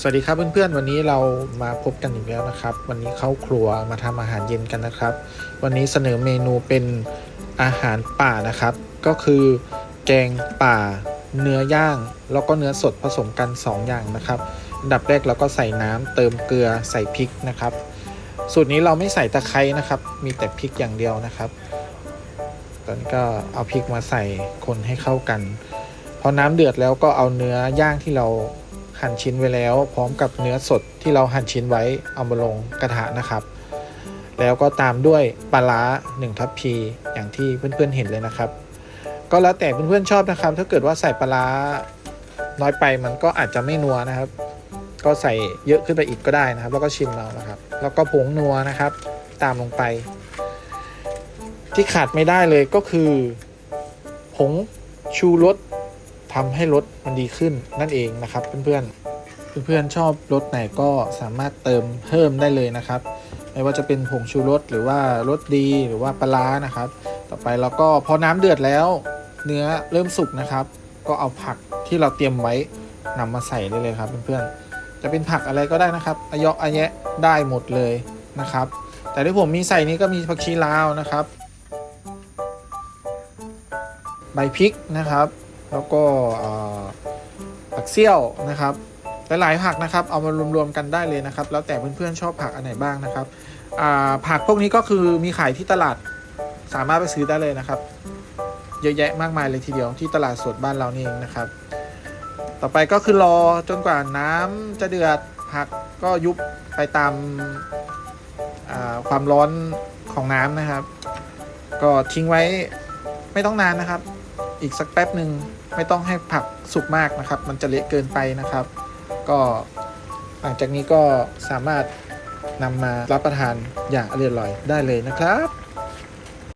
สวัสดีครับเพื่อนๆ วันนี้เรามาพบกันอีกแล้วนะครับ วันนี้เข้าครัวมาทำอาหารเย็นกันนะครับ วันนี้เสนอเมนูเป็นอาหารป่านะครับ ก็คือแกงป่า เนื้อย่าง แล้วก็เนื้อสดผสมกัน 2 อย่างนะครับอันดับแรกเราก็ใส่น้ำเติมเกลือใส่พริกนะครับ สูตรนี้เราไม่ใส่ตะไคร้นะครับ มีแต่พริกอย่างเดียวนะครับ ตอนนี้ก็เอาพริกมาใส่คนให้เข้ากันพอน้ำเดือดแล้วก็เอาเนื้อย่างที่เรา หั่นชิ้นไว้แล้ว พร้อมกับเนื้อสดที่เราหั่นชิ้นไว้เอามาลงกระทะนะครับ แล้วก็ตามด้วยปลาร้าหนึ่งทัพพีอย่างที่เพื่อนๆเห็นเลยนะครับ ก็แล้วแต่เพื่อนๆชอบนะครับ ถ้าเกิดว่าใส่ปลาร้าน้อยไปมันก็อาจจะไม่นัวนะครับ ก็ใส่เยอะขึ้นไปอีกก็ได้นะครับ แล้วก็ชิมเอานะครับ แล้วก็ผงนัวนะครับ ตามลงไป ที่ขาดไม่ได้เลยก็คือผงชูรส ทำให้รสมันดีขึ้นนั่นเองนะครับ เพื่อนๆเพื่อนๆชอบรสไหนก็สามารถเติมเพิ่มได้เลยนะครับ ไม่ว่าจะเป็นผงชูรสหรือว่ารสดีหรือว่าปลาร้านะครับ ต่อไปเราก็พอน้ำเดือดแล้ว เนื้อเริ่มสุกนะครับ ก็เอาผักที่เราเตรียมไว้นำมาใส่ได้เลยครับเพื่อนๆจะเป็นผักอะไรก็ได้นะครับอายะอายะได้หมดเลยนะครับ แต่ที่ผมมีใส่นี้ก็มีผักชีลาวนะครับ ใบพริกนะครับ แล้วก็ผักเซี่ยวนะครับหลายๆผักนะครับเอามารวมๆกันได้เลยนะครับ แล้วแต่เพื่อนๆชอบผักอันไหนบ้างนะครับผักพวกนี้ก็คือมีขายที่ตลาดสามารถไปซื้อได้เลยนะครับ เยอะแยะมากมายเลยทีเดียวที่ตลาดสดบ้านเรานี่เองนะครับ ต่อไปก็คือรอจนกว่าน้ำจะเดือดผักก็ยุบไปตามความร้อนของน้ำนะครับ ก็ทิ้งไว้ไม่ต้องนานนะครับ อีกสักแป๊บหนึ่งไม่ต้องให้ผักสุกมากนะครับ มันจะเละเกินไปนะครับ ก็หลังจากนี้ก็สามารถนำมารับประทานอย่างอร่อยๆได้เลยนะครับ